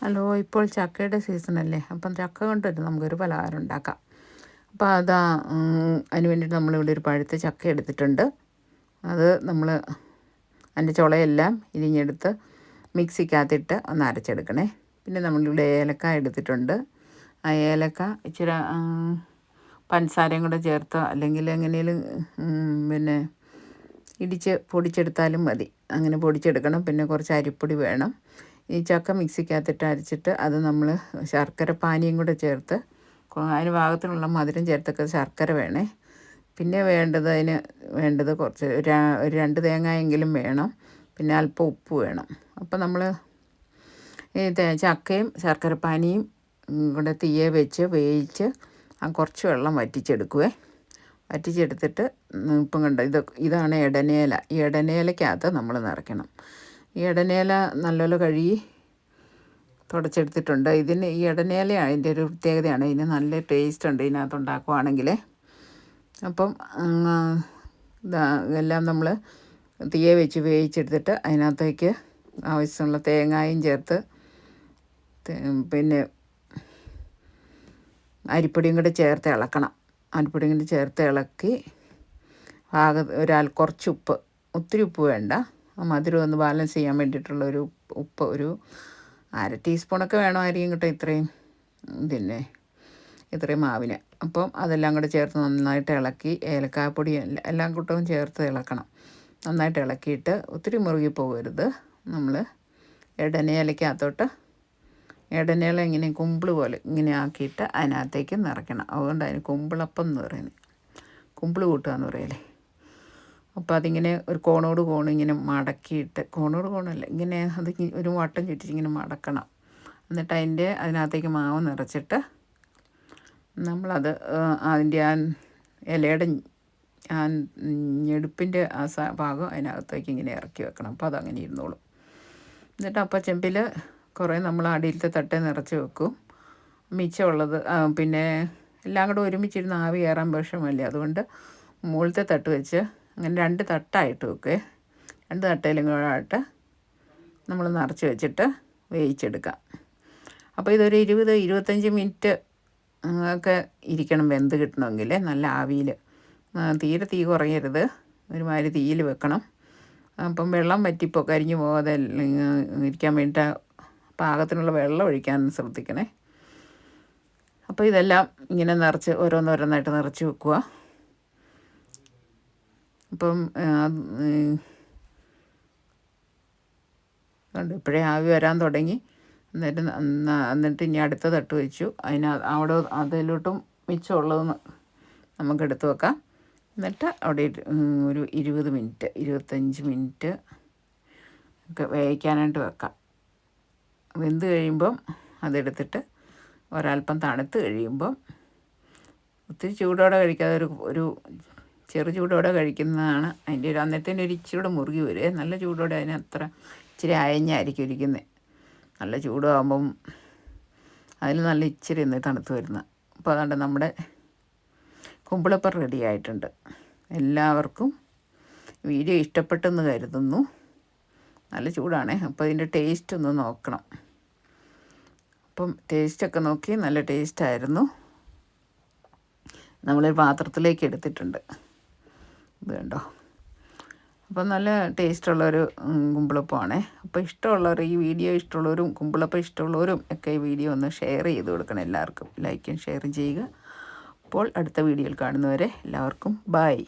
Hello ഇപ്പോൾ ചക്കയുടെ സീസണല്ലേ. അപ്പം ചക്ക കൊണ്ടൊരു നമുക്കൊരു പലഹാരം ഉണ്ടാക്കാം. അപ്പോൾ അതാ അതിന് വേണ്ടിയിട്ട് നമ്മളിവിടെ ഒരു പഴുത്ത ചക്ക എടുത്തിട്ടുണ്ട്. അത് നമ്മൾ അതിന്റെ ചുളയെല്ലാം ഇരിഞ്ഞെടുത്ത് മിക്സിക്കകത്തിട്ട് ഒന്ന് അരച്ചെടുക്കണേ. പിന്നെ നമ്മളിവിടെ ഏലക്ക എടുത്തിട്ടുണ്ട്. ആ ഏലക്ക ഇച്ചിരി പഞ്ചസാരയും കൂടെ ചേർത്ത് അല്ലെങ്കിൽ എങ്ങനെയും പിന്നെ ഇടിച്ച് പൊടിച്ചെടുത്താലും മതി. അങ്ങനെ പൊടിച്ചെടുക്കണം. പിന്നെ കുറച്ച് അരിപ്പൊടി വേണം. ഈ ചക്ക മിക്സിക്കകത്തിട്ട് അരച്ചിട്ട് അത് നമ്മൾ ശർക്കര പാനിയും കൂടെ ചേർത്ത് അതിന് പാകത്തിനുള്ള മധുരം ചേർത്തൊക്കെ ശർക്കര വേണേ. പിന്നെ വേണ്ടത് അതിന് വേണ്ടത് കുറച്ച് ഒരു രണ്ട് തേങ്ങയെങ്കിലും വേണം. പിന്നെ അല്പം ഉപ്പ് വേണം. അപ്പോൾ നമ്മൾ ഈ ചക്കയും ശർക്കര പാനിയും കൂടെ തീയെ വെച്ച് വേവിച്ച് ആ കുറച്ച് വെള്ളം വറ്റിച്ചെടുക്കുവേ. വറ്റിച്ചെടുത്തിട്ട് ഇപ്പം കണ്ട? ഇത് ഇതാണ് ഇടനേല ഈ ഇടനേലക്കകത്ത് നമ്മൾ നിറയ്ക്കണം. ഈ ഇടനേല നല്ലപോലെ കഴുകി തുടച്ചെടുത്തിട്ടുണ്ട്. ഇതിന് ഈ ഇടനേല അതിന്റെ ഒരു പ്രത്യേകതയാണ്. ഇതിന് നല്ല ടേസ്റ്റ് ഉണ്ട് ഇതിനകത്ത് ഉണ്ടാക്കുവാണെങ്കിൽ അപ്പം എല്ലാം നമ്മൾ തീയെ വെച്ച് വേവിച്ചെടുത്തിട്ട് അതിനകത്തേക്ക് ആവശ്യമുള്ള തേങ്ങായും ചേർത്ത് പിന്നെ അരിപ്പൊടിയും കൂടെ ചേർത്ത് ഇളക്കണം. അരിപ്പൊടിയും കൂടെ ചേർത്ത് ഇളക്കി ആകെ ഒരാൾ കുറച്ച് ഉപ്പ് ഒത്തിരി ഉപ്പ് വേണ്ട. മധുരം ഒന്ന് ബാലൻസ് ചെയ്യാൻ വേണ്ടിയിട്ടുള്ള ഒരു ഉപ്പ് ഒരു അര ടീസ്പൂണൊക്കെ വേണമായിരിക്കും കേട്ടോ ഇത്രയും പിന്നെ ഇത്രയും മാവിന്. അപ്പം അതെല്ലാം കൂടെ ചേർത്ത് നന്നായിട്ട് ഇളക്കി ഏലക്കായപ്പൊടി എല്ലാം കൂട്ടവും ചേർത്ത് ഇളക്കണം. നന്നായിട്ട് ഇളക്കിയിട്ട് ഒത്തിരി മുറുകി പോകരുത്. നമ്മൾ ഇടനേലയ്ക്കകത്തോട്ട് ഇടനേല ഇങ്ങനെ കുമ്പിൾ പോലെ ഇങ്ങനെ ആക്കിയിട്ട് അതിനകത്തേക്ക് നിറയ്ക്കണം. അതുകൊണ്ട് അതിന് കുമ്പിളപ്പം എന്ന് പറയുന്നത്. കുമ്പിൾ കൂട്ടുക എന്ന് പറയല്ലേ? അപ്പോൾ അതിങ്ങനെ ഒരു കോണോട് കോണ് ഇങ്ങനെ മടക്കിയിട്ട് കോണോട് കോണല്ല ഇങ്ങനെ അത് ഒരു വട്ടം ചുറ്റിച്ചിങ്ങനെ മടക്കണം. എന്നിട്ട് അതിന്റെ അതിനകത്തേക്ക് മാവ് നിറച്ചിട്ട് നമ്മളത് അതിന്റെ ആ ഇലയുടെ ആ ഞെടുപ്പിന്റെ ആ ഭാഗം അതിനകത്തേക്ക് ഇങ്ങനെ ഇറക്കി വെക്കണം. അപ്പോൾ അതങ്ങനെ ഇരുന്നോളും. എന്നിട്ട് അപ്പം ചെമ്പിൽ കുറേ നമ്മൾ അടിയിലത്തെ തട്ടേ നിറച്ച് വെക്കും. മിച്ചമുള്ളത് പിന്നെ എല്ലാം കൂടെ ഒരുമിച്ചിരുന്ന് ആവി കയറാൻ വിഷമല്ലേ അതുകൊണ്ട് മുകളിലത്തെ തട്ട് വെച്ച് അങ്ങനെ രണ്ട് തട്ടായിട്ട് വെക്കുക രണ്ട് തട്ടയിലും കൂടെ ആയിട്ട് നമ്മൾ നിറച്ച് വെച്ചിട്ട് വേവിച്ചെടുക്കാം. അപ്പോൾ ഇതൊരു ഇരുപത് ഇരുപത്തഞ്ച് മിനിറ്റ് ഒക്കെ ഇരിക്കണം വെന്ത് കിട്ടണമെങ്കിൽ നല്ല ആവിയിൽ തീരെ തീ കുറയരുത്. ഒരുമാതിരി തീയിൽ വെക്കണം. അപ്പം വെള്ളം വറ്റിപ്പോൾ കരിഞ്ഞു പോകാതെ ഇരിക്കാൻ വേണ്ടിയിട്ട് പാകത്തിനുള്ള വെള്ളം ഒഴിക്കാൻ ശ്രദ്ധിക്കണേ. അപ്പോൾ ഇതെല്ലാം ഇങ്ങനെ നിറച്ച് ഓരോന്നോരോന്നായിട്ട് നിറച്ച് വെക്കുക. അപ്പം കണ്ടു ഇപ്പോഴേ ആവി വരാൻ തുടങ്ങി. എന്നിട്ട് എന്നിട്ട് ഇനി അടുത്ത തട്ട് വെച്ചു. അതിന് അവിടെ അതിലോട്ടും മിച്ചമുള്ളത് നമുക്ക് എടുത്ത് വെക്കാം. എന്നിട്ട് അവിടെ ഒരു ഇരുപത് മിനിറ്റ് ഇരുപത്തഞ്ച് മിനിറ്റ് ഒക്കെ വേവിക്കാനായിട്ട് വെക്കാം. വെന്ത് കഴിയുമ്പം അതെടുത്തിട്ട് ഒരൽപ്പം തണുത്ത് കഴിയുമ്പം ഒത്തിരി ചൂടോടെ കഴിക്കാതെ ഒരു ഒരു ചെറു ചൂടോടെ കഴിക്കുന്നതാണ്. അതിന്റെ ഒരു അന്നത്തേന്റെ ഒരു ഇച്ചിരി മുറുകി വരുമേ നല്ല ചൂടോടെ അതിന് അത്ര ഇച്ചിരി അയഞ്ഞായിരിക്കും ഇരിക്കുന്നത് നല്ല ചൂടാകുമ്പം അതിൽ നല്ല ഇച്ചിരി ഇന്ന് തണുത്ത് വരുന്നത് അപ്പോൾ അതുകൊണ്ട് നമ്മുടെ കുമ്പിളപ്പം റെഡി ആയിട്ടുണ്ട്. എല്ലാവർക്കും വീഡിയോ ഇഷ്ടപ്പെട്ടെന്ന് കരുതുന്നു. നല്ല ചൂടാണേ. അപ്പോൾ ഇതിന്റെ ടേസ്റ്റ് ഒന്ന് നോക്കണം. അപ്പം ടേസ്റ്റൊക്കെ നോക്കി നല്ല ടേസ്റ്റായിരുന്നു. നമ്മളൊരു പാത്രത്തിലേക്ക് എടുത്തിട്ടുണ്ട്. ഇത് കണ്ടോ അപ്പം നല്ല ടേസ്റ്റുള്ളൊരു കുമ്പിളപ്പമാണേ അപ്പോൾ ഇഷ്ടമുള്ളവർ ഈ വീഡിയോ ഇഷ്ടമുള്ളവരും കുമ്പിളപ്പം ഇഷ്ടമുള്ളവരും ഒക്കെ ഈ വീഡിയോ ഒന്ന് ഷെയർ ചെയ്ത് കൊടുക്കണം എല്ലാവർക്കും. ലൈക്കും ഷെയറും ചെയ്യുക. അപ്പോൾ അടുത്ത വീഡിയോയിൽ കാണുന്നവരെ എല്ലാവർക്കും ബായ്